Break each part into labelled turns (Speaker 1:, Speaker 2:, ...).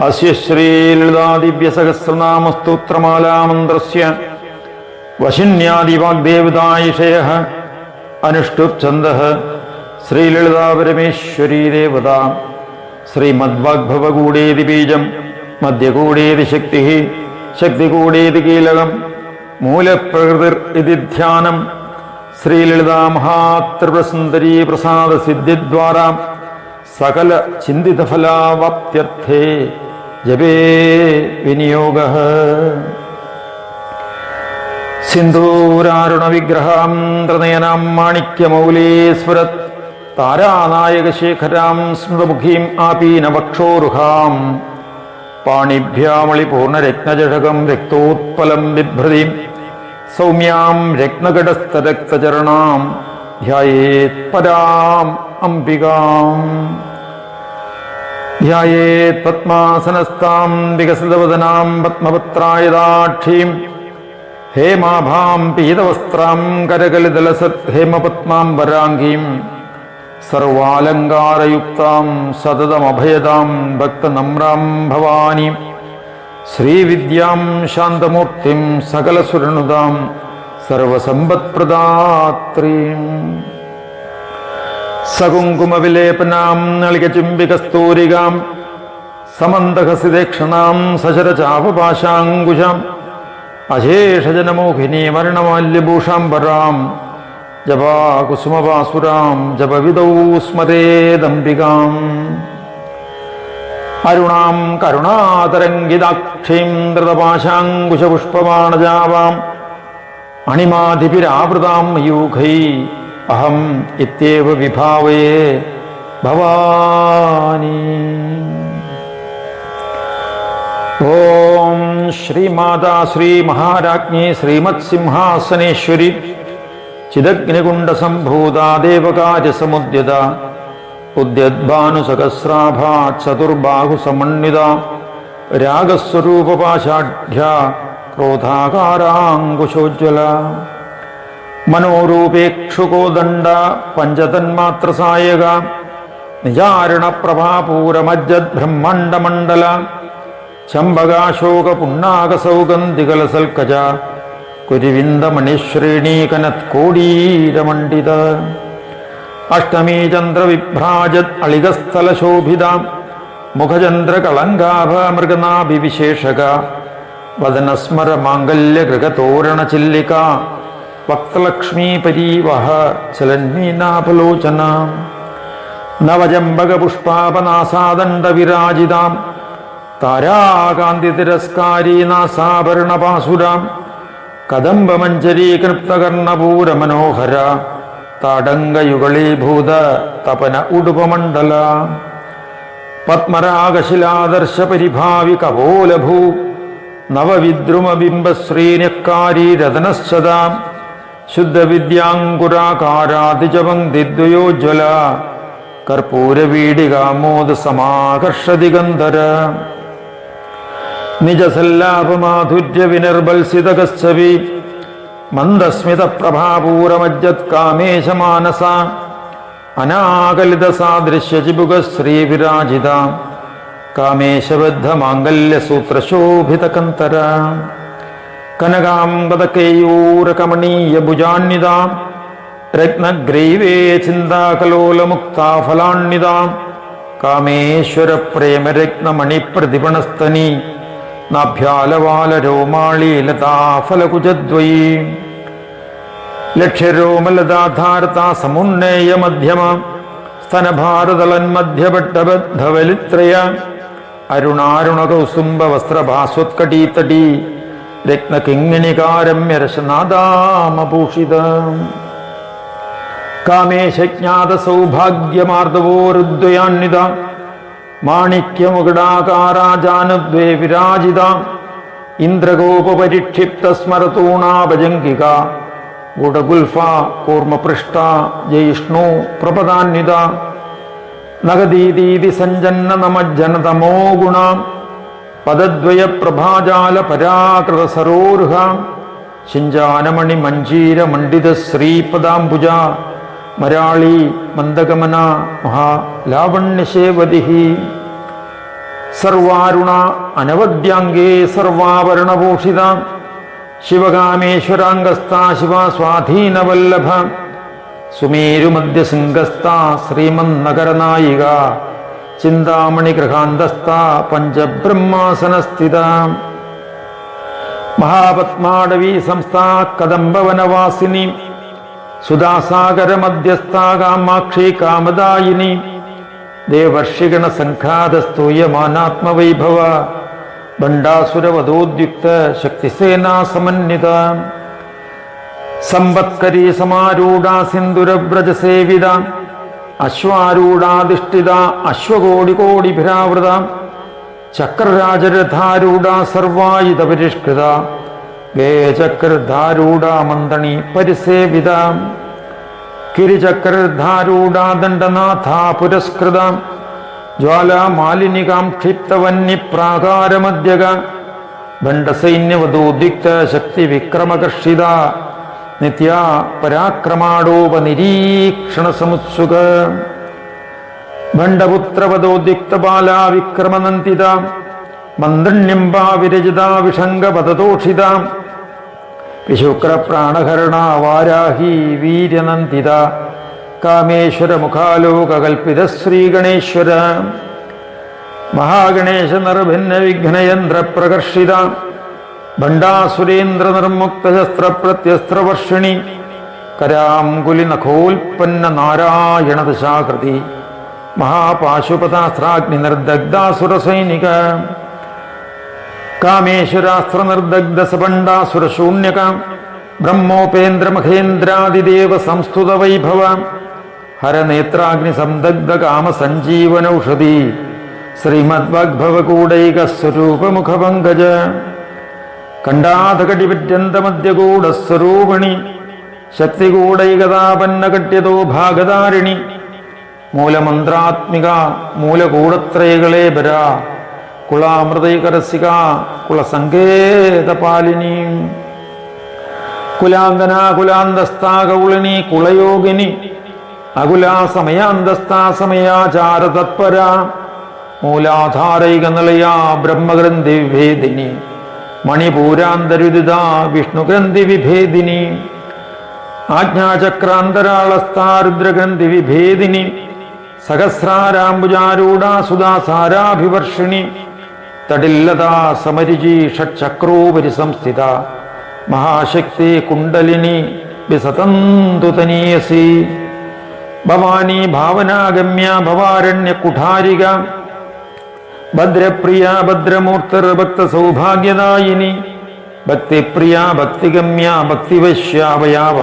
Speaker 1: അസ്യ ശ്രീലളിതാദിവ്യസഹസ്രനാമസ്തോത്രമാലാമന്ത്രസ്യ വശിന്യാദിവാഗ്ദേവതായിഷയ അനുഷ്ടുപ് ഛന്ദ ശ്രീലളിതാപരമേശ്വരീ ദേവത ശ്രീമദ്വാഗ്ഭവകൂടേതി ബീജം മധ്യകൂടേതി ശക്തി ശക്തികൂടേതി കീലകം മൂലപ്രകൃതിർ ഇതി ധ്യാനം ശ്രീലളിതാ മഹാത്രിപുരസുന്ദരീ പ്രസാദ സിദ്ധിദ്വാര സകല ചിന്തിതഫലാവാപ്ത്യർത്ഥേ ജപേ വിനിയോഗ. സിന്ദൂരാരുണവിഗ്രഹാം ത്രിനയനാം മാണിക്യമൗലീസ്ഫുരത് താരാനായകശേഖരാം സ്മൃതമുഖീം ആപീനവക്ഷോരുഹാം പാണിഭ്യാമളിപൂർണരത്നജടകം രക്തോത്പലം ബിഭ്രതിം സൗമ്യാം രത്നകടസ്ഥരക്തചരണാം ധ്യായേത് പരാം അംബികാം. ധ്യായേത് പത്മാസനസ്ഥാം വികസിതവദനാം പത്മപത്രായദാക്ഷീം. ഹേമാഭാം പീതവസ്ത്രാം കരകലിതലസത് ഹേമപത്മാം വരാംഗീം. സർവാലങ്കാരയുക്താം സതതമഭയതാം ഭക്തനമ്രാം ഭവാനി. ശ്രീവിദ്യാം ശാന്തമൂർത്തിം സകലസുരനുതാം സർവസമ്പത്പ്രദാത്രീം. സകുങ്കുമവിലേപനാം നളികചുംബികസ്തൂരികാം സമന്തഹസിദേക്ഷണാം സശരചാപപാശാങ്കുശാം അശേഷജനമോഹിനി മരണമാല്യഭൂഷാംബരാം ജപാകുസുമവാസുരാം ജപവിദൗ സ്മരേദംബികാം അരുണാം കരുണാതരംഗിതാക്ഷീം ധൃതപാശാങ്കുശപുഷ്പമാണജാവാം. അണിമാധിപിരാവൃതാം മയൂഖൈ അഹം ഇത്യേവ വിഭാവയേ ഭവാനി. ഓം ശ്രീമാതാ ശ്രീ മഹാരാജ്ഞി ശ്രീമത് സിംഹാസനേശ്വരി ചിദഗ്നികുണ്ഡസംഭൂതാ ദേവകാര്യസമുദ്യത ഉദ്യദ്ഭാനുസഹസ്രാഭാ ചതുർബാഹുസമന്വിത രാഗസ്വരൂപപാശാഢ്യ ക്രോധാകാരാങ്കുശോജ്വല മനോരൂപേക്ഷുകോദണ്ഡ പഞ്ചതന്മാത്രസായക നിജാരണ പ്രഭാപൂരമജ്ജത് ബ്രഹ്മാണ്ഡമണ്ഡല അഷ്ടമീ ചന്ദ്രവിഭ്രാജത് അളികസ്ഥലശോഭിത മുഖചന്ദ്രകളങ്കാഭ മൃഗനാഭിവിശേഷക വദനസ്മര മാംഗല്യഗൃഹതോരണചില്ലിക വക്തലക്ഷ്മീപരീവഹ ചലന്മീനാപലോചന നവജംബകപുഷ്പാപനാസാദണ്ഡവിരാജിതാം താരാകാന്തിതിരസ്കാരീനാസാഭരണപാസുരാം കദംബമഞ്ജരീകൃപ്തകർണപൂരമനോഹര താടങ്കയുഗളീഭൂത തപന ഉടുപമണ്ഡല. പത്മരാഗശിലാദർശ പരിഭാവി കപോലഭൂ. നവവിദ്രുമബിംബശ്രീനക്കാരീ രതനശ്ചതാം ശുദ്ധവിദ്യാങ്കുരാകാരാതിജപങ്ക്തിദ്വയോജ്വല കർപ്പൂരവീടികാമോദ സമാകർഷദിഗന്ധര നിജസല്ലാപമാധുര്യ വിനിർബൽസിതകശ്ചവി മന്ദസ്മിത പ്രഭാപൂരമജ്ജത് കാമേശമാനസ അനാകലിത സാദൃശ്യചിബുക ശ്രീവിരാജിത കാമേശബദ്ധ മാംഗല്യസൂത്രശോഭിതകന്തര കനകാംബദകേയൂരകമണീയ ഭുജാന്വിതാം രത്നഗ്രൈവേ കാമേശ്വര പ്രേമരത്നമണിപ്രതിപണസ്തനി നാഭ്യാലവാലരോമാളീലതാഫലകുജദ്വയീ ലക്ഷ്യരോമലതാധാരതാ സമുന്നേയ മധ്യമ സ്തനഭാരതളന്മധ്യപട്ടബദ്ധവലിത്രയ. അരുണാരുണകൗസുംബ വസ്ത്രഭാസ്വത്കടീതടീ രത്നകിങ്ങിണികാരമ്യരശനാദാമഭൂഷിത കാമേശജ്ഞാത സൗഭാഗ്യമാർദ്ദവോരുദ്വയാന്വിത മാണിക്യമുകുടാകാരാജാനുദ്വേ വിരാജിത ഇന്ദ്രഗോപരിക്ഷിപ്ത സ്മരതൂണാഭജംഗിക ഗുഡഗുൽഫ കൂർമ്മപൃഷ്ട ജയിഷ്ണു പ്രപദാന്വിത നഗദീദീതി സഞ്ജന്ന നമജ്ജനതമോ ഗുണ. പദദ്വയ പ്രഭാജാല പരാകൃത സരോർഹ ശിഞ്ചാനമണി മഞ്ജീര മണ്ഡിത ശ്രീപദാംബുജ മരാളി മന്ദഗമന മഹാലാവണ്യശേവതി സർവാരുണ അനവദ്യാംഗേ സർവാഭരണഭൂഷിത. ശിവകാമേശ്വരാംഗസ്ഥ ശിവ സ്വാധീനവല്ലഭ സുമേരുമധ്യസിംഗസ്ഥ ശ്രീമന്നഗരനായിക. ചിന്താമണിഗൃഹാന്തസ്ഥ പഞ്ചബ്രഹ്മാസനസ്ഥിത. മഹാപത്മാടവീ സംസ്ഥ കദംബവനവാസിനി. സുധാസാഗരമധ്യസ്ഥ മധ്യസ്ഥാകാമാക്ഷി കാമദായിനി ദേവർഷിഗണ സംഘാതസ്തൂയമാനാത്മവൈഭവ ഭണ്ഡാസുരവധോദ്യുക്ത ശക്തിസേനാ സമന്വിത സമ്പത്കരീ സമാരൂഢ സിന്ദുരവ്രജസേവിത അശ്വാരൂഢാധിഷ്ഠിത അശ്വകോടികോടിഭിരാവൃത. ചക്രരാജരഥാരൂഢ സർവായുധ മന്ദണി പരിസേവിത. കിരിചക്രധാരൂഢ ദണ്ഡനാഥ പുരസ്കൃത. ജ്വാലാമാലിനികാം ക്ഷിപ്തവന്യപ്രാകാരമദ്യക ദണ്ഡസൈന്യവധോദ്യുക്ത ശക്തി വിക്രമകർഷിത നിത്യ പരാക്രമാടോപനിരീക്ഷണ സമുത്സുക ഭണ്ഡപുത്രപദോദ്യുക്ത ബാലാ വിക്രമനന്ദിത. മന്ത്രണ്യംബാ വിരജിത വിഷംഗപദതോഷിത വിശുക്രപ്രാണഹരണ വാരാഹി വീര്യനന്ദിത കാമേശ്വര മുഖാലോകകൽപ്പിത ശ്രീഗണേശ്വര മഹാഗണേശ നിർഭിന്ന വിഘ്നയന്ത്ര പ്രകർഷിത ഭണ്ഡാസുരേന്ദ്ര നാരായണ ദശാകൃതി പ്രത്യസ്ത്രവർഷിണി കരാംകുലി നഖോൽപ്പന്ന നാരായണ ദശാകൃതി മഹാപാശുപതാസ്ത്രാഗ്നി നിർദഗ്ധാസുര സൈനിക കാമേശ്വരാസ്ത്ര നിർദഗ്ധ സപണ്ഡാസുര ശൂന്യക ബ്രഹ്മോപേന്ദ്ര മഹേന്ദ്രാദിദേവ സംസ്തുത വൈഭവ ഹരനേത്രാഗ്നി സംദഗ്ധ കാമ സഞ്ജീവനൌഷധി ശ്രീമദ്വഗ്ഭവകൂടൈക സ്വരൂപമുഖപങ്കജ കണ്ടാധകടിപര്യന്തമദ്യകൂടസ്വരൂപിണി ശക്തികൂടൈകതാപന്നകട്യതോ ഭാഗധാരിണി മൂലമന്ത്രാത്മിക മൂലകൂടത്രയകളെ ബര കുളാമൃതൈകരസിക കുളസങ്കേതപാലിനി കുലാന്തന കുലാന്തസ്ഥാ കൗളിനി കുളയോഗിനി അകുലാ സമയാന്തസ്ഥാ സമയാചാര തത്പര മൂലാധാരൈക നിളയാ ബ്രഹ്മഗ്രന്ഥി വിഭേദിനി മണിപൂരാന്തരുദിത വിഷ്ണുഗ്രന്ഥി വിഭേദിനി ആജ്ഞാചക്രാന്തരാളസ്ഥാരുദ്രഗ്രന്ഥി വിഭേദിനി സഹസ്രാരാംബുജാരൂഢാ സുധാസാരാഭിവർഷിണി തടില്ലതാ സമരിജി ഷട്ചക്രോപരി സംസ്ഥിത. മഹാശക്തി കുണ്ടലിനി വിസതന്തുതനീയസി ഭവാനി ഭാവനാഗമ്യ ഭവാരണ്യ കുഠാരിക. ഭദ്രപ്രിയ ഭദ്രമൂർത്തർ ഭക്ത സൗഭാഗ്യദായിനി. ഭക്തിപ്രിയ ഭക്തിഗമ്യ ഭക്തിവശ്യാവയാവ.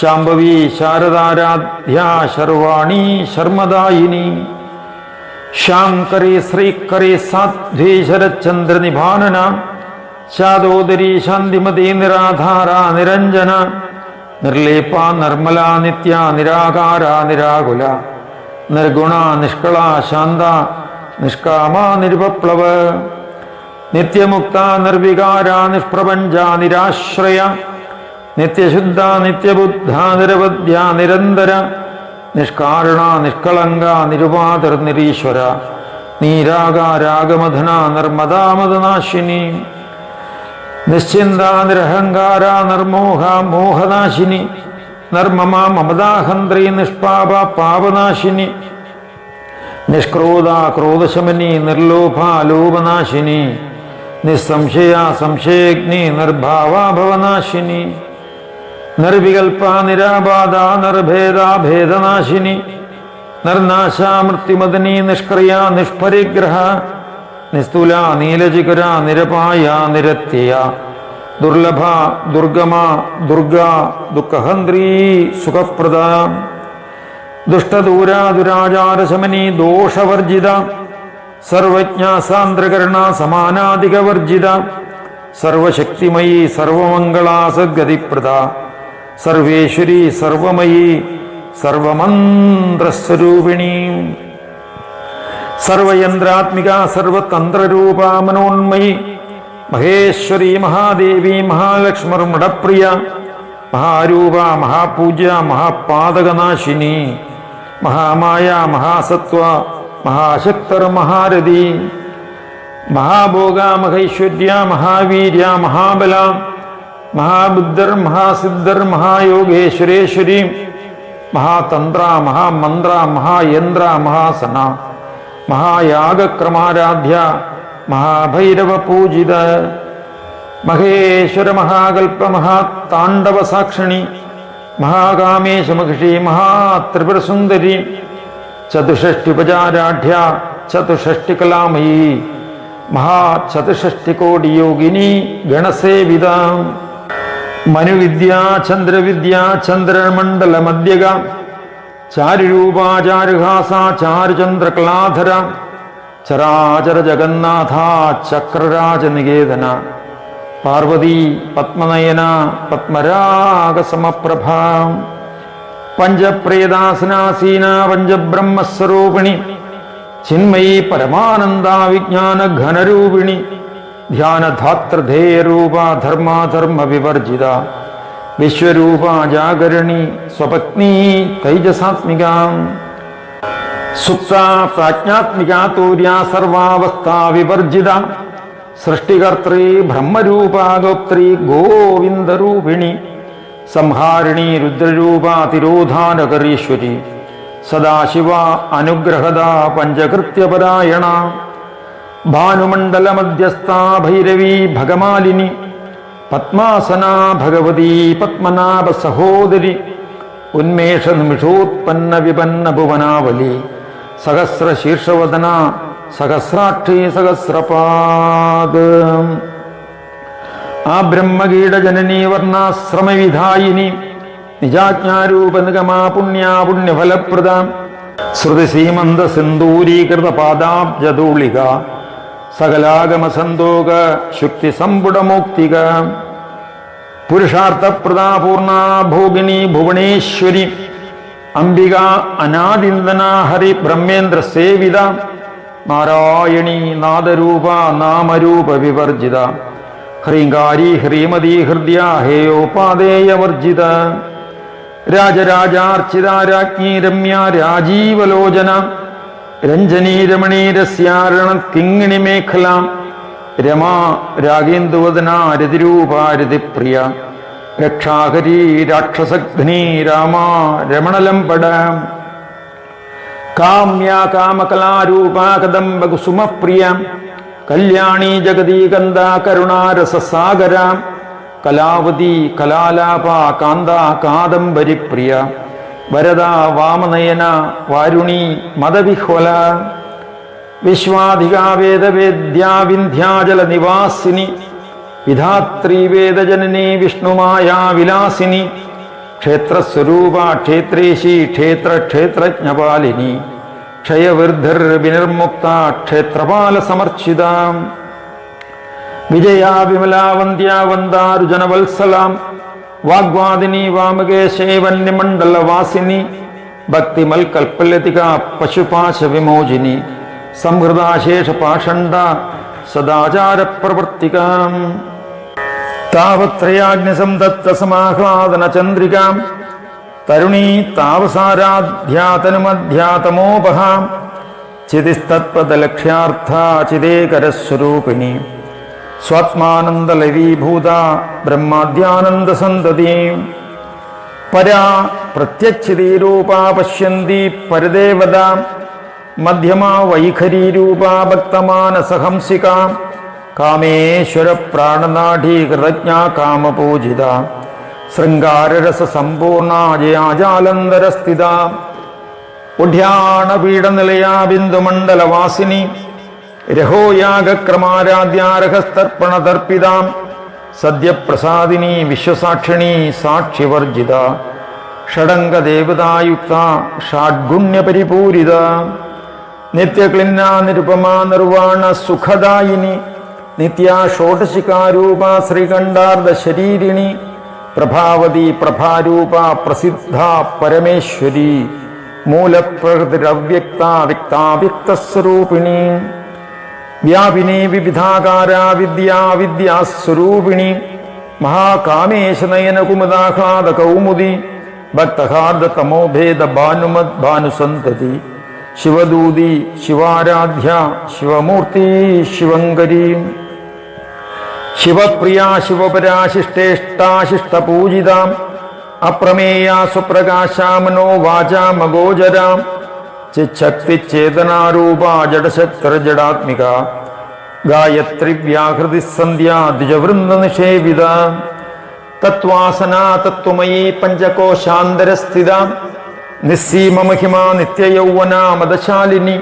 Speaker 1: ശാംഭവി ശാരദാരാധ്യ ശർവാണി ശർമ്മദായിനി. ശാങ്കരി ശ്രീകരി സാധ്വി ശരചന്ദ്ര നിഭാനന ശാദോദരി ശാന്തിമതി നിരാധാര നിരഞ്ജന നിർലേപ നിർമ്മല നിത്യ നിരാകാര നിരാകുല നിർഗുണ നിഷ്കള ശാന്ത നിഷ്കാമ നിരുപപ്ലവ നിത്യമുക്ത നിർവികാര നിഷ്പ്രപഞ്ച നിരാശ്രയ നിത്യശുദ്ധ നിത്യബുദ്ധ നിരവധ്യ നിരന്തര നിഷ്കാരണ നിഷ്കളങ്ക നിരുപാതർ നിരീശ്വര നീരാഗാരാഗമധന നിർമ്മദാമദനാശിനി നിശ്ചിന്ത നിരഹങ്കാര നിർമോഹ മോഹനാശിനി നിർമ്മമ മമതാഹന്ത്രി നിഷ്പാപ പാപനാശിനി നിഷ്ക്രോധ ക്രോധശമനി നിർലോഭ ലോപനാശിനി നിസ്സംശയ സംശയഗ്നി നിർഭാവ ഭവനാശിനി നിർവികൽപ നിരാബാധ നിർഭേദ ഭേദനാശിനി. നിർനാശ മൃത്യുമദനി നിഷ്ക്രിയ നിഷ്പരിഗ്രഹ. നിസ്തുല നീലജികര നിരപായ നിരത്യ ദുർലഭ ദുർഗമ ദുർഗ ദുഃഖഹന്ത്രീ സുഖപ്രദ. ദുഷ്ടദൂര ദുരാചാരശമനി ദോഷവർജിത. സർവജ്ഞ സാന്ദ്രകരണ സമാനാധികവർജിത. സർവശക്തിമയി സർവമംഗളാസഗതിപ്രദ സർവേശ്വരി സർവമയി സർവമന്ത്രസ്വരൂപിണി. സർവയന്ത്രാത്മിക സർവതന്ത്രരൂപ മനോന്മയി. മഹേശ്വരി മഹാദേവി മഹാലക്ഷ്മർ മടപ്രിയ മഹാരൂപ മഹാപൂജ്യ മഹാപാതകനാശിനി മഹാമായ മഹാസത്വ മഹാശക്തർ മഹാരഥി മഹാഭോഗ മഹൈശ്വര്യ മഹാവീര്യ മഹാബല. മഹാബുദ്ധർ മഹാസിദ്ധർ മഹായോഗേശ്വരേശ്വരി മഹാതന്ത്ര മഹാമന്ത്ര മഹായന്ത്ര മഹാസന മഹായാഗക്രമാരാധ്യ മഹാഭൈരവ പൂജിത മഹേശ്വര മഹാകൽപ്പ മഹാതാണ്ഡവ സാക്ഷണി മഹാകാമേശ മഹിഷി മഹാത്രിപുരസുന്ദരി ചതുഷ്ടിപചാരാഢ്യ കോടി മഹാചതുഷ്ടികോടിയോഗിനി ഗണസേവിത. മനുവിദ്യ ചന്ദ്രവിദ്യ ചന്ദ്രമണ്ഡല മധ്യക ചാരുരൂപാചാരുഹാസ ചാരുചന്ദ്രകലാധര ചരാചര ജഗന്നാഥ ചക്രരാജനികേതന പാർവതി പത്മനയന പത്മരാഗസമപ്രഭ പഞ്ചപ്രേതാസനാസീന പഞ്ചബ്രഹ്മസ്വരൂപിണി. ചിന്മയി പരമാനന്ദ വിജ്ഞാന ഘനരൂപിണി ധ്യാനധാതൃധേയരൂപ ധർമാധർമ്മ വിവർജിത വിശ്വരൂപ ജാഗരണി സ്വപത്നി തൈജസാത്മിക സുപ്ത പ്രാജ്ഞാത്മിക തൂര്യ സർവാവസ്ഥാ വിവർജിത സൃഷ്ടികർത്തൃ ബ്രഹ്മരൂപ ഗോപ്ത്രി ഗോവിന്ദരൂപിണി സംഹാരിണി രുദ്രരൂപ തിരോധാനകരീശ്വരി സദാശിവ അനുഗ്രഹദ പഞ്ചകൃത്യപരായണ ഭാനുമണ്ഡല മധ്യസ്ഥ ഭൈരവി ഭഗമാലിനി പത്മാസന ഭഗവതി പത്മനാഭ സഹോദരി ഉന്മേഷ നിമിഷോത്പന്ന വിപന്ന ഭുവനാവലി സഹസ്ര ശീർഷവദന സഹസ്രാക്ഷി സഹസ്രപാദ് ആ ബ്രഹ്മകീടജനനീ വർണാശ്രമവിധായിനി നിജാജ്ഞാരൂപ നിഗമാ പുണ്യാ പുണ്യഫലപ്രദ ശ്രുതി സീമന്ത സിന്ദൂരീകൃത പാദാബ്ജതൂളിക സകലാഗമ സന്തോക ശുക്തി സമ്പുടമോക്തിക പുരുഷാർത്ഥപ്രദാപൂർണ ഭോഗിനി ഭുവനേശ്വരി. അംബിക അനാദിന്ദന ഹരി ബ്രഹ്മേന്ദ്ര സേവിത നാരായണി നാദരൂപ നാമരൂപ വിവർജിത. ഹ്രീങ്കാരി ഹ്രീമതി ഹൃദയ ഹേയോപാദേയവർജിത രാജരാജാർച്ചിത രാജ്ഞി രമ്യ രാജീവലോചന. രഞ്ജനീ രമണീരസ്യാരണ കിങ്ങിണി മേഖല രമാ രാഗേന്ദുവദനാരതിരൂപാരതിപ്രിയ. രതിരൂപ രാക്ഷസഗ്നി രക്ഷാഹരി രാക്ഷസഘ്നി രാമാ രമണലംപട കാമ്യ കാമകലാരൂപ കദംബ കുസുമപ്രിയ കല്യാണി ജഗദീകന്ദ കരുണാരസസാഗര. കലാവതി കലാലാപ കാന്ത കാദംബരി പ്രിയ വരദ വാമനയന വാരുണി മതവിഹ്വല വിശ്വാധികാവേദവേദ്യാവിന്ധ്യാജല നിവാസിനി. വിധാത്രീവേദജനനി വേദജനനി വിഷ്ണുമായ വിലാസിനി. ക്ഷേത്രസ്വരൂപ ക്ഷേത്രേശി ക്ഷേത്ര ക്ഷേത്രജ്ഞപാലിനി. ക്ഷയവൃദ്ധിർ വിനിർമുക്ത ക്ഷേത്രപാല സമർച്ചിതാം. വിജയാ വിമലാ വന്ദ്യാ വന്ദാരുജനവത്സലാം വാഗ്വാദിനി വാമകേശേ വന്യമണ്ഡലവാസിനി ഭക്തിമൽ കൽപ്പലതിക പശുപാശ വിമോചിനി സംഹൃതാശേഷ പാഷണ്ഡ സദാചാര പ്രവർത്തിക താവത്രയാഗ്നിസംദത്ത സമാഹ്ലാദന ചന്ദ്രികാം തരുണീ താവസാരാധ്യാതനുമധ്യാതമോപഹാം ചിതിസ്തത്പദലക്ഷ്യാർത്ഥ ചിതേകരസ്വരൂപിണി സ്വാത്മാനന്ദലവീഭൂത ബ്രഹ്മാദ്യാനന്ദസന്തതി. പരാ പ്രത്യക്ഷിതീരൂപാ പശ്യന്തി പരദേവത. മധ്യമാ വൈഖരീരൂപാ ഭക്തമാനസഹംസിക. കാമേശ്വര പ്രാണനാഠീ കൃതജ്ഞാ കാമപൂജിത. ശൃംഗാരരസ സമ്പൂർണ ജയാജാലന്തരസ്ഥിത ഉഢ്യാണപീഠനിലയാ ബിന്ദുമണ്ഡലവാസിനി. രഹോയാഗക്രമാരാധ്യാരഹസ്തർപ്പണതർപ്പിതാം സദ്യപ്രസാദിനി വിശ്വസാക്ഷിണി സാക്ഷിവർജിത ഷഡംഗദേവതായുക്ത ഷാഡ്ഗുണ്യപരിപൂരിത നിത്യക്ലിന്ന നിരുപമാ നിർവാണ സുഖദായിനി നിത്യ ഷോഡശികാരൂപ ശ്രീകണ്ഠാർദ്ധശരീരിണി പ്രഭാവതി പ്രഭാരൂപ പ്രസിദ്ധ പരമേശ്വരി മൂലപ്രകൃതിരവ്യക്ത വ്യക്താവ്യക്തസ്വരൂപിണി വ്യാപിനി വിവിധാകാര വിദ്യാ വിദ്യാസ്വരൂപിണി മഹാകാമേശനയന കുമുദാഹ്ലാദ കൗമുദി ഭക്തഹാർദ തമോഭേദ ഭാനുമത് ഭാനുസന്തതി ശിവദൂതി ശിവാരാധ്യ ശിവമൂർത്തി ശിവങ്കരി ശിവപ്രിയ ശിവപരാശിഷ്ടേഷ്ടാശിഷ്ടപൂജിതാം അപ്രമേയ സുപ്രകാശാമനോ വാചാമഗോചരാം ചിച്ഛക്തിചേതനാരൂപ ജഡശക്തിർജടാത്മിക ഗായത്രി വ്യാഹൃതി സന്ധ്യാ ദ്വിജവൃന്ദ നിഷേവിത തത്വാസന തത്വമയീ പഞ്ചകോശാന്തരസ്ഥിത. നിസ്സീമമഹിമ നിത്യയൗവന മദശാലിനി.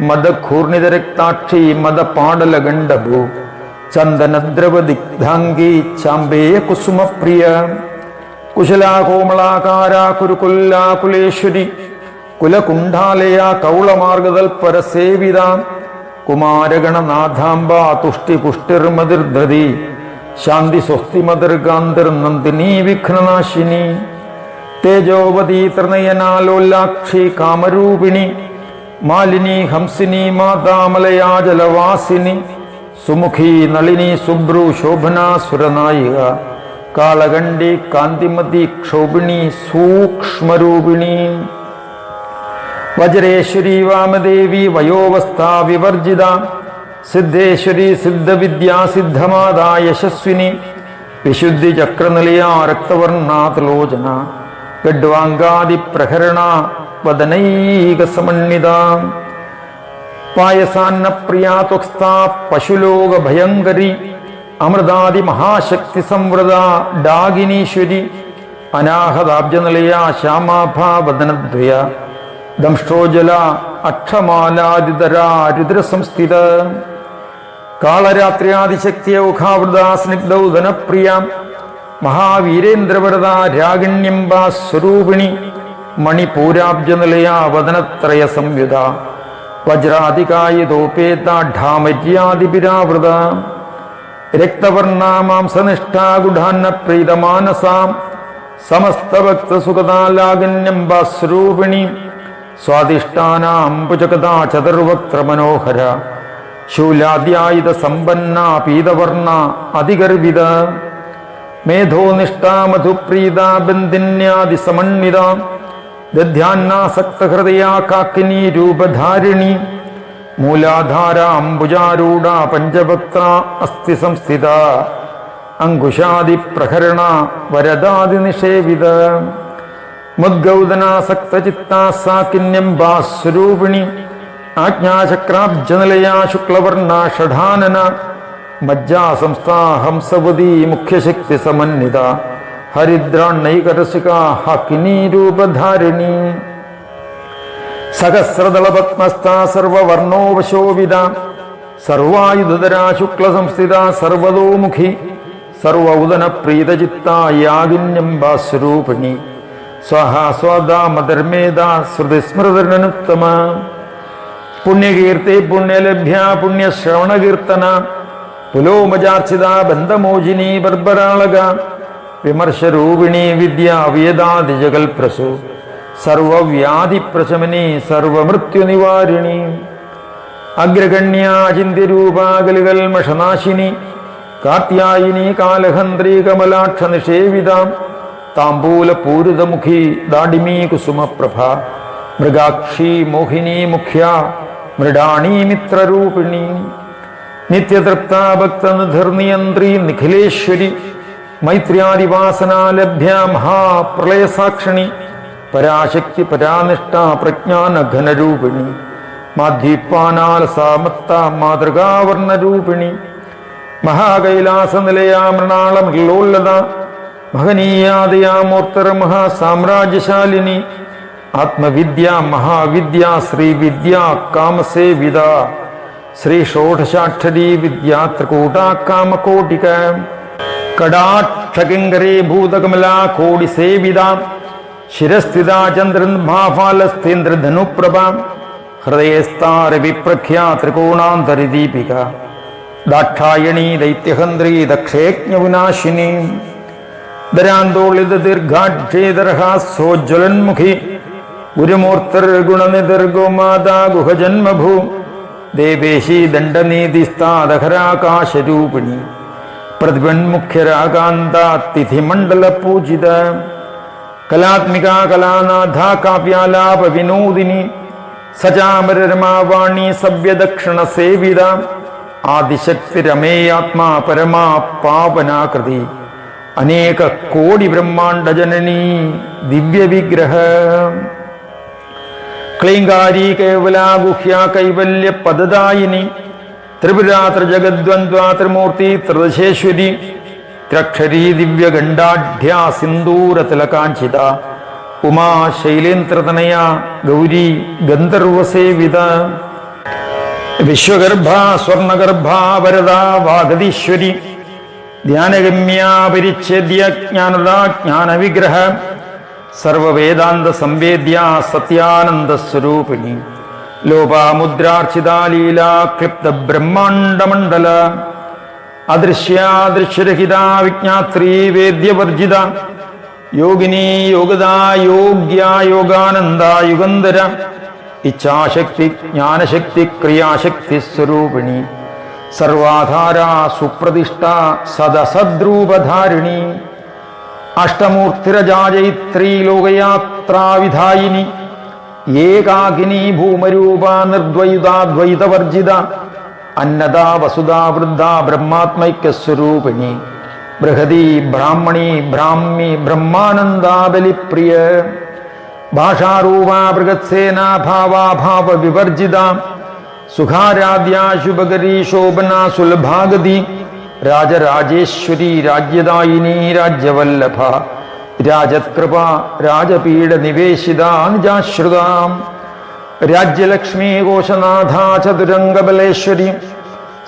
Speaker 1: മദഘൂർണിതരക്താക്ഷി മദപാടലഗണ്ഡഭൂ. ചന്ദനദ്രവദിഗ്ധാംഗി ചാമ്പേയ കുസുമപ്രിയ. കുശലാകോമളാകാര കുരുകുല്ലാകുലേശ്വരി. കുലകുണ്ഠാലയ കൗളമാർഗതൽപരസേവിത കുമാരഗണനാഥാംബ തുഷ്ടി തുഷ്ടിപുഷ്ടിർമതിർധതി. ശാന്തി സ്വസ്തിമതിർഗാന്തിർ നന്ദിനി വിഘ്നനാശിനി. തേജോവതി ത്രിനയനാലോല്ലാക്ഷി കാമരൂപിണി. മാലിനി ഹംസിനി മാതാമലയാജലവാസിനി. സുമുഖി നളിനി സുബ്രു ശോഭന സുരനായിക. കാളകണ്ഡി കാന്തിമതി ക്ഷോഭിണി സൂക്ഷ്മരൂപിണി. വജ്രേശ്വരി വാമദേവി വയോവസ്ഥാ വിവർജിത. സിദ്ധേശ്വരി സിദ്ധവിദ്യാ സിദ്ധമാത യശസ്വിനി. വിശുദ്ധി ചക്രനിലയ രക്തവർണാതലോചന ഗഡ്വാങ്കാദി പ്രഹരണ വദനൈക സമന്വിത. പായസാന്ന പ്രിയാ ത്വക്സ്താ പശുലോക ഭയങ്കരി. അമൃതാദി മഹാശക്തി സംവൃത ഡാഗിനീശ്വരി. അനാഹതാബ്ജനിലയ ശ്യാമാഭാ വദനദ്വയ. ദംഷ്ടോജല അക്ഷമാലാദിതര രുദ്രസംസ്ഥിത. കാളരാത്രിയാദിശക്തിയ ഉഖാവൃത സ്നിഗ്ധൗദനപ്രിയ മഹാവീരേന്ദ്രവരത രാഗിണ്യംബ സ്വരൂപിണി. മണിപൂരാബ്ജനിലയ വദനത്രയ സംയുത വജ്രാധികായുധോപേതാഢാമര്യാദിപിരാവൃത രക്തവർണാമാംസനിഷ്ഠാഗുഢാന്ന പ്രീതമാനസാം സമസ്തഭക്തസുഗതാലാഗന്യംബാസ്വരൂപിണി സ്വാദിഷ്ടാനാംബുജകഥാ ചതുർവക്ത്ര മനോഹര ശൂലാദ്യായുധ സമ്പന്ന പീതവർണ അതിഗർവിത മേധോനിഷ്ഠാ മധുപ്രീത ബന്ധിന്യാദി സമന്വിത ദധ്യാന്നാസക്തഹൃദയാ കാക്കിനി രൂപധാരിണി മൂലാധാര അംബുജാരൂഢ പഞ്ചപത്ര അസ്ഥി സംസ്ഥിത ಮದ್ಗೌದನಾಸಕ್ತಚಿತ್ತಾ ಸಾಕಿನ್ಯಂಬಾ ಸ್ವರೂಪಿಣಿ ಶುಕ್ಲವರ್ಣ ಷಢಾನನ ಮಜ್ಜಾ ಸಂಸ್ಥಾ ಹಂಸವದಿ ಮುಖ್ಯಶಕ್ತಿ ಸಮನ್ವಿತ ಹರಿದ್ರಾಣ್ಣೈಕರಸಿಕಾ ಹಾಕಿನಿ ರೂಪಧಾರಿಣಿ ಸಹಸ್ರದಳ ಪದ್ಮಸ್ಥಾ ಸರ್ವಾಯುಧರ ಶುಕ್ಲ ಸಂಸ್ಥಿತ ಸರ್ವದೋಮುಖಿ ಸರ್ವ ಉದನ ಪ್ರೀತಚಿತ್ತ ಯಾಗಿನ್ಯಂಬಾ ಸ್ವರೂಪಿಣಿ സ്വദാമധർമ്മേദ ശ്രുതിസ്മൃതനുത്തമ പുണ്യകീർത്തി പുണ്യലഭ്യ പുണ്യശ്രവണകീർത്തന. പുലോമജാർച്ചിത ബന്ധമോചിനി ബർബരാളക. വിമർശരൂപിണി വിദ്യ വേദാദിജകൽപ്രസു സർവവ്യാധിപ്രശമനി സർവമൃത്യുനിവാരിണി. അഗ്രഗണ്യാചിന്യരൂപാകലുകൾ മഷനാശിനി. കാർത്യായിനി കാലഹന്ത്രി കമലാക്ഷ നിഷേവിതാം താംബൂലപൂരിതമുഖി ദാഡിമീ കുസുമപ്രഭ മൃഗാക്ഷി മോഹിനി മുഖ്യ മൃഡാണി മിത്രരൂപിണി. നിത്യതൃപ്ത ഭക്തനിധിർനിയന്ത്രി നിഖിലേശ്വരി മൈത്ര്യാദിവാസനാലഭ്യ മഹാപ്രളയസാക്ഷിണി പരാശക്തി പരാനിഷ്ഠ പ്രജ്ഞാനഘനരൂപിണി മാധ്യപ്പാനാലസാമത്ത മാതൃകാവർണരൂപിണി മഹാകൈലാസ നിലയാ മൃണാള മൃലോല്ലത മഹനീയാദയാ മൂർത്തര മഹാസാമ്രാജ്യശാലിനി ആത്മവിദ്യ മഹാവിദ്യ ശ്രീവിദ്യ കാമസേവിത ശ്രീ ഷോഡശാക്ഷരീ വിദ്യ ത്രികൂടാ കാമകോട്ടിക കടാക്ഷകിങ്കരേ ഭൂതകമലാ കോടി സേവിത ശിരസ്ഥിത ചന്ദ്രൻ ഭാഫാലസ്ഥേന്ദ്രധനുപ്രഭ ഹൃദയസ്ഥാരവിപ്രഖ്യാ ത്രികോണാന്തരിദീപിക ദാക്ഷായണീ ദൈത്യഹന്ത്രീ ദക്ഷേജ്ഞവിനാശിനി ദരാന്തോളിത ദീർഘാക്ഷേതരഹാസോജ്വലന്മുഖി ഗുരുമൂർത്തിർഗുണനിതിർഗുമാതാ ഗുഹജന്മഭൂ ദേവേശി ദണ്ഡനീതിസ്ഥാദഹരാകാശരൂപിണി പ്രതിപന്മുഖ്യരാകാന്ത തിഥിമണ്ഡല പൂജിത കലാത്മിക കലാനാഥ കാവ്യാലാപ വിനോദിനി സചാമരരമാവാണി സവ്യദക്ഷിണ സേവിത ആദിശക്തിരമേയാത്മാ പരമാ പാവനാകൃതി അനേക കോടി ബ്രഹ്മാണ്ട ജനനി ദിവ്യ ദിവ്യവിഗ്രഹ. ക്ലീങ്കാരി കേവലാ ഗുഹ്യ കൈവല്യ പദദായിനി. ത്രിപുരാ ത്രിജഗദ്വന്ദ്വാ ത്രിമൂർത്തി ത്രിദശേശ്വരി. ത്രക്ഷരീ സിന്ദൂര തിലകാഞ്ചിത ഉമാ ശൈലേന്ദ്രതനയ ഗൗരി ഗന്ധർവസേവിത. വിശ്വഗർഭ സ്വർണഗർഭ വരദ വാഗതീശ്വരി പരിച്ഛേദ്യ ജ്ഞാനദ ജ്ഞാനവിഗ്രഹ സർവവേദാന്ത സംവേദ്യ സത്യാനന്ദ സ്വരൂപിണി ലോപാമുദ്രാർച്ചിത ലീല ക്ലിപ്ത ബ്രഹ്മാണ്ഡമണ്ഡല അദൃശ്യാദൃശ്യരഹിത വിജ്ഞാത്രീ വേദ്യവർജിത. യോഗിനി യോഗദാ യോഗ്യ യോഗാനന്ദ യുഗന്ധര. ഇച്ഛാശക്തി ജ്ഞാനശക്തി ക്രിയാശക്തി സ്വരൂപിണി. സർവാധാര സുപ്രതിഷ്ഠ സദസദ്രൂപധാരിണി. അഷ്ടമൂർത്തിരജാജൈത്രീ ലോകയാത്രാവിധായിനി. ഏകാകിനി ഭൂമരൂപ നിർദ്വൈതാദ്വൈതവർജിത അന്നദാ വസുധാ വൃദ്ധ ബ്രഹ്മാത്മൈക്യസ്വരൂപിണി ബൃഹതി ബ്രാഹ്മണി ബ്രാഹ്മി ബ്രഹ്മാനന്ദാബലിപ്രിയ. ഭാഷാരൂപ ഭാവാഭാവ വിവർജിത സുഖാരാധ്യ ശുഭകരി ശോഭന സുലഭാഗതി രാജരാജേശ്വരി രാജ്യദായിനി രാജ്യവല്ലഭ രാജത്കൃപ രാജപീഠ നിവേശിത നിജാശ്രുതാം രാജ്യലക്ഷ്മി കോശനാഥ ചതുരംഗബലേശ്വരി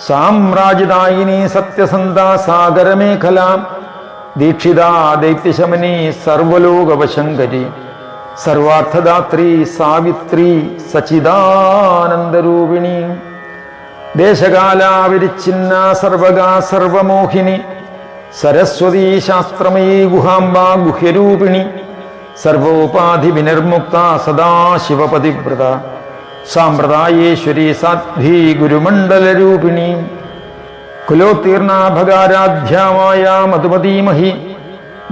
Speaker 1: സാമ്രാജ്യദായിനി സത്യസന്ധ സാഗരമേഖല ദീക്ഷിത ദൈത്യശമനി സർവലോകവശങ്കരി സർവാർത്ഥദാത്രി സാവിത്രി സച്ചിദാനന്ദരൂപിണി. ദേശകാലാവിരിച്ചിന്ന സർവകാ സർവമോഹിനി സരസ്വതീ ശാസ്ത്രമയീ ഗുഹാംബാ ഗുഹ്യരൂപിണി സർവോപാധി വിനിർമുക്ത സദാശിവപതിവ്രത സാമ്പ്രദായേശ്വരി സാധ്വി ഗുരുമണ്ഡലരൂപിണി. കുലോത്തീർണ ഭഗാരാധ്യാമായ മധുമതീമഹി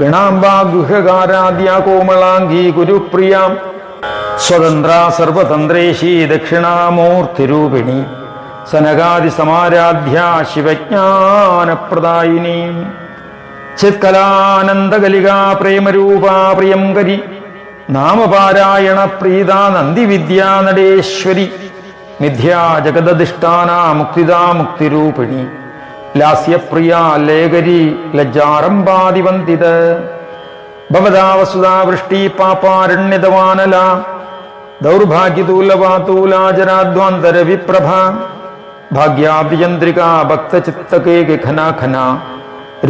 Speaker 1: ഗണാംബ ഗുഹകാരാദ്യ കോമളാംഗി ഗുരുപ്രിയാം. സ്വതന്ത്ര സർവതന്ത്രേശി ദക്ഷിണാമൂർത്തിരൂപിണി. സനകാദി സമാരാധ്യ ശിവജ്ഞാനപ്രദായിനി. ചിത്കലാനന്ദകലികാ പ്രേമരൂപാ പ്രിയങ്കരി നാമപാരായണ പ്രീത നന്ദി വിദ്യാനടേശ്വരി മിഥ്യാ ജഗദധിഷ്ഠാന മുക്തിദാ മുക്തിരൂപിണി. ലാസ്യപ്രിയ ലേഖരി ലജ്ജാരംഭാതിവന്തിത് ഭവതാ വസുധാ വൃഷ്ടി പാപാരണ്യതവാനല. ദൗർഭാഗ്യതൂലവാതൂലാചരാധ്വാന്തര വിപ്രഭ. ഭാഗ്യാഭിചന്ദ്രിക ഭക്തചിത്തകേക ഖനാഖന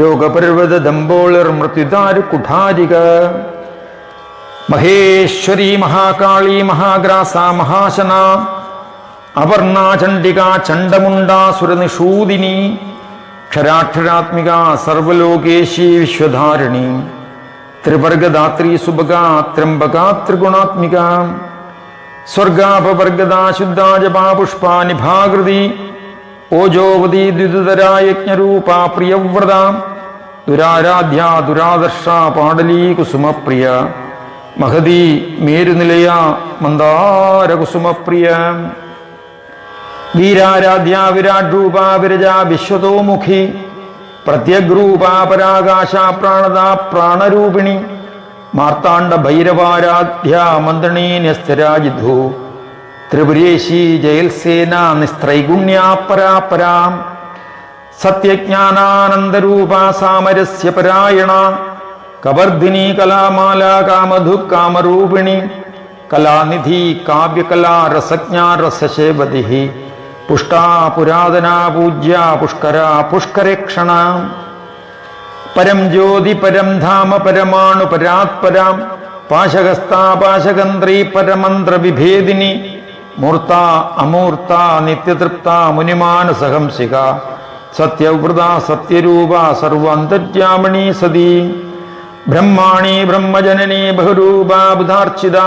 Speaker 1: രോഗപർവത ദമ്പോളിർ മൃത്യുദാരു കുഠാരിക മഹേശ്വരി മഹാകാളി മഹാഗ്രാസ മഹാശന. അപർണ ചണ്ഡിക अक्षराक्षरात्मिका सर्वलोकेशी विश्वधारिणी। त्रिवर्गदात्री सुभगा त्र्यंबका, त्रिगुणात्मिका। स्वर्गापवर्गदा शुद्धा जपा पुष्पा निभाकृति ओजोवदी द्विदरा यज्ञरूपा प्रियव्रता दुराराध्या, दुरादर्शा, पाडली कुसुमप्रिय। महदी, मेरुनिलया प्रिय വീരാരാധ്യ വിരാട് രൂപ വിരജ വിശ്വതോമുഖി പ്രത്യഗ്രൂപ പരാകാശ പ്രാണത പ്രാണരൂപിണി മാർത്താണ്ഡ ഭൈരവാരാധ്യ മന്ത്രിണീ ന്യസ്തരാജിധു ത്രിപുരേശി ജയൽസേന നിസ്ത്രൈഗുണ്യാപരാപരാം സത്യജ്ഞാനാനന്ദരൂപ സാമരസ്യ പരായണ കവർധിനി കലാമാല കാമധു കാമരൂപിണി കലാനിധി കാവ്യകലാ രസജ്ഞാ രസശേവതി പുഷ്ടാ പുരാതന പൂജ്യ പുഷ്കര പുഷ്കരേക്ഷണ പരം ജ്യോതി പരം ധാമ പരമാണു പരാത്പരാം. പാശകസ്ഥാ പാശകന്ത്രി പരമന്ത്ര വിഭേദിനി. മൂർത്ത അമൂർത്ത നിത്യതൃപ്ത മുനിമാനുസഹംസിക സത്യവൃത സത്യരൂപ സർവാന്തര്യാമണി സതീ. ബ്രഹ്മാണി ബ്രഹ്മജനനി ബഹുരൂപ ബുധാർച്ചിത.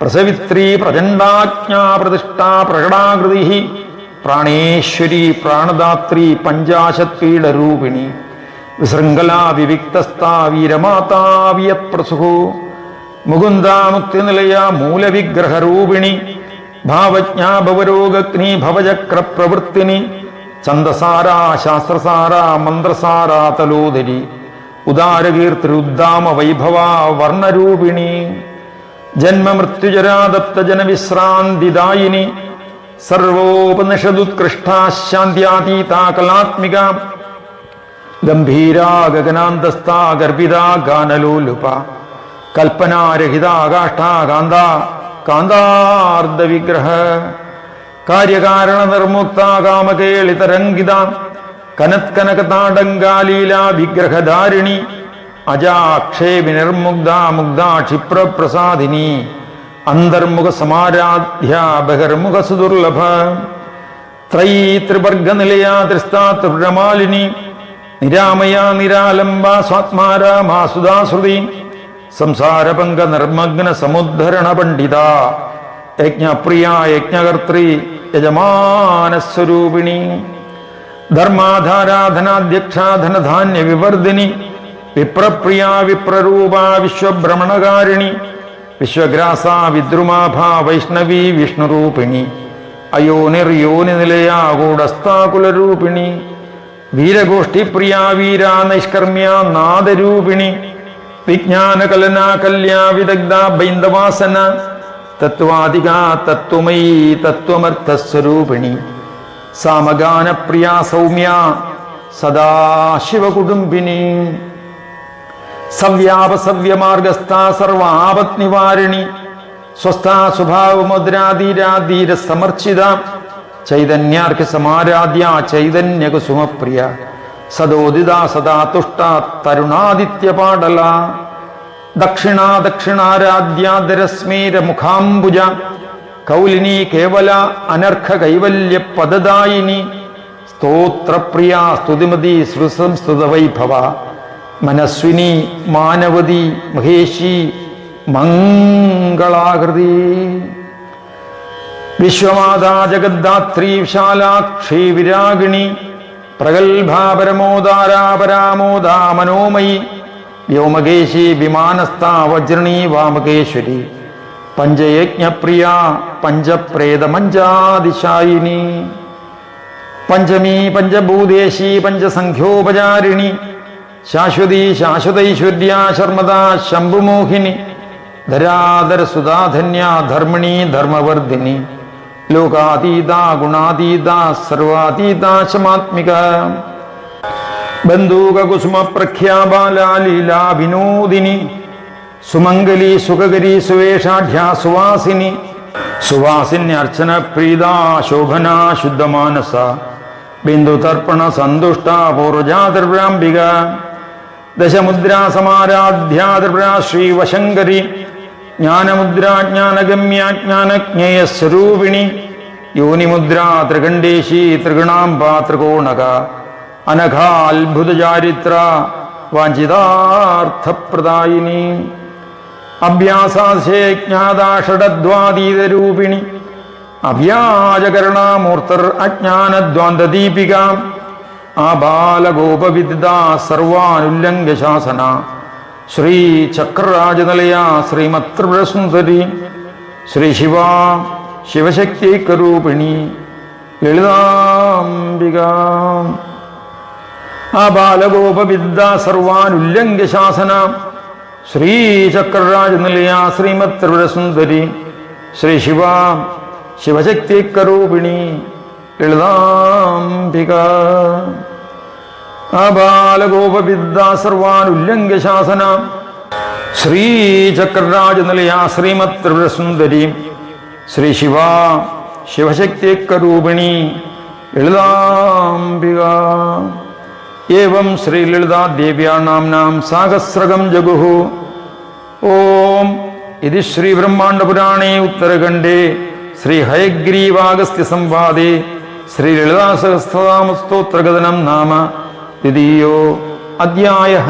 Speaker 1: പ്രസവിത്രീ പ്രചണ്ഡാജ്ഞാ പ്രതിഷ്ഠാ പ്രകടാകൃതി. പ്രാണേശ്വരി പ്രാണദാത്രി പഞ്ചാശത്പീഠരൂപിണി വിശൃംഖലാ വിവിക്തസ്ഥാ വീരമാതാവിയപ്രസുഹു മുകുന്ദാമുക്തിനിലയ മൂലവിഗ്രഹരൂപിണി ഭാവജ്ഞാ ഭവരോഗഗ്നി ഭവചക്ര പ്രവൃത്തിനി ഛന്ദസാരാ ശാസ്ത്രസാരാ മന്ത്രസാരാ തലോദരി ഉദാരകീർത്തിരുദ്ദാമ വൈഭവ വർണരൂപിണി. ജന്മമൃത്യുജരാദത്ത ജനവിശ്രാന്തിദായിനി സർവോപനിഷദുത്കൃഷ്ടാശാന്ത്യാതീതാ കലാത്മിക ഗംഭീരാ ഗഗനാന്തസ്ഥാ ഗർഭിതാ ഗാനലോലുപ കൽപ്പനാരഹിത കാഷ്ഠാ കാന്ത കാന്താർദ്ധ വിഗ്രഹ കാര്യകാരണ നിർമുക്ത കാമകേളിതരംഗിത കനത്കനകതാടങ്കാലീല വിഗ്രഹധാരിണി അജാക്ഷേപി നിർമുഗ്ധ മുഗ്ധ ക്ഷിപ്രപ്രസാദിനി അന്തർമുഖ സമാരാധ്യ ബഹിർമുഖ സുദുർലഭ ത്രൈ നിലയാ ദൃഷ്ടാ നിരാമയാ നിരാലംബ സ്വാത്മാരാമാസുദാശ്രുതി സംസാരപങ്ക നിർമ്മഗ്ന സമുദ്ധരണ പണ്ഡിത യജ്ഞപ്രിയ യജ്ഞകർത്തി യജമാനസ്വരൂപിണി. ധർമാധാരാധനാധ്യക്ഷാധനധാന്യ വിവർദ്ധിനി വിപ്രപ്രിയ വിപ്രരൂപ വിശ്വഭ്രമണകാരിണി വിശ്വഗ്രാസ വിദ്രുമാഭ വൈഷ്ണവി വിഷ്ണുരൂപിണി. അയോനിർ യോനി നിലയ വീരഗോഷ്ഠി വീരഗോഷ്ഠിപ്രിയ വീര നൈഷ്കർമ്മ്യ നാദരൂപിണി. വിജ്ഞാനകലന കല്യാവിദഗ്ധ കല്യാ വിദഗ്ധ ബൈന്ദവാസന. തത്വാധിക തത്വമയീ തത്വമർത്ഥസ്വരൂപിണി. സാമഗാനപ്രിയ സൗമ്യ സദാശിവകുടുംബിനി. സവ്യാപസവ്യമാർഗസ്ഥ സർവാപത് നിവാരിണി സ്വസ്ഥ സ്വഭാവമുദ്രാധീരാധീര സമർച്ചിത ചൈതന്യാർക്ക സമാരാധ്യ ചൈതന്യകുസുമപ്രിയ. സദോദിത സദാ തുഷ്ട തരുണാദിത്യ പാടല ദക്ഷിണാ ദക്ഷിണാരാധ്യാദരസ്മീര മുഖാംബുജ കൗലിനി കേവല അനർഘ കൈവല്യ പദദായിനി സ്തോത്രപ്രിയ സ്തുതിമതി ശ്രുസംസ്തുത വൈഭവ മനസ്വിനി മാനവതി മഹേഷി മംഗളാകൃതി. വിശ്വമാതാ ജഗദ്ധാത്രി വിശാലാക്ഷി വിരാഗിണി പ്രഗത്ഭാപരമോദാരാപരാമോദാ പരമോദാരാ പരാമോദാ മനോമയി വ്യോമകേശി വിമാനസ്ഥാ വജ്രണി വാമകേശ്വരി പഞ്ചയജ്ഞപ്രിയ പഞ്ചപ്രേതമഞ്ചാദിശായിനി പഞ്ചമീ പഞ്ചഭൂതേശി പഞ്ചസംഖ്യോപചാരിണി ശാശ്വതി ശാശ്വതൈശ്വര്യ ശർമ്മദ ശംഭുമോഹിനി ധരാധര സുധാധന്യ ധർമ്മിണി ധർമ്മവർദ്ധിനി ലോകാതീത ഗുണാതീത സർവാതീതാശമാത്മിക ബന്ധൂകുസുമ പ്രഖ്യാബാലീലാ വിനോദിനി സുമംഗലി സുഖകരി സുവേഷാഢ്യ സുവാസിനി സുവാസിന്യർച്ചന പ്രീത ശോഭന ശുദ്ധമാനസ ബിന്ദുതർപ്പണ സന്തുഷ്ട പൂർവജാതിർഭ്രാംബിക ദശമുദ്രാ സമാരാധ്യ ത്രിപുരാ ശ്രീവശങ്കരി ജ്ഞാനമുദ്ര ജ്ഞാനഗമ്യ ജ്ഞാനജ്ഞേയ സ്വരൂപിണി യോനിമുദ്ര ത്രികണ്ഡേശി ത്രിഗുണാംബ ത്രികോണക അനഘാത്ഭുതചാരിത്ര വാഞ്ചിതാർത്ഥപ്രദായിനി അഭ്യാസാശേ ജ്ഞാതാഷഡദ്വാതീതരൂപിണി അവ്യാജകരണാമൂർത്തർ അജ്ഞാനദ്വാന്തദീപിക ആബാലഗോപവിദിത സർവാനുല്ലംഘ്യ ശാസന ശ്രീചക്രരാജനിലയ ശ്രീമത്രിപുരസുന്ദരി ശ്രീ ശിവ ശിവശക്തിക്കരൂപിണി ലളിതാംബിക. ആ ബാലഗോപവിദ്യ സർവാനുല്ലംഘ്യ ശാസന ശ്രീചക്രരാജനിലയ ശ്രീമത്രിപുരസുന്ദരി ശ്രീ ശിവ ശിവശക്തിക്കരൂപിണി ലളിതാംബിക. ആ ശ്രീചക്രരാജ നിലയ ശ്രീമത്രിപുരസുന്ദരി ശ്രീ ശിവ ശിവശക്തിയക്കരൂപിണി ലളിതാംബിക. ഏവം ശ്രീലളിതാദേവ്യാ നാംനാം സാഹസ്രകം ജഗുഹു. ഓം ഇത് ശ്രീബ്രഹ്മാണ്ഡപുരാണേ ഉത്തരഖണ്ഡേ. ശ്രീ ഹയഗ്രീവാഗസ്ത്യ സംവാദേ ശ്രീ ശ്രീലളിതാസഹസ്രനാമസ്തോത്രഗതനം നാമ. तृतीयो अध्यायः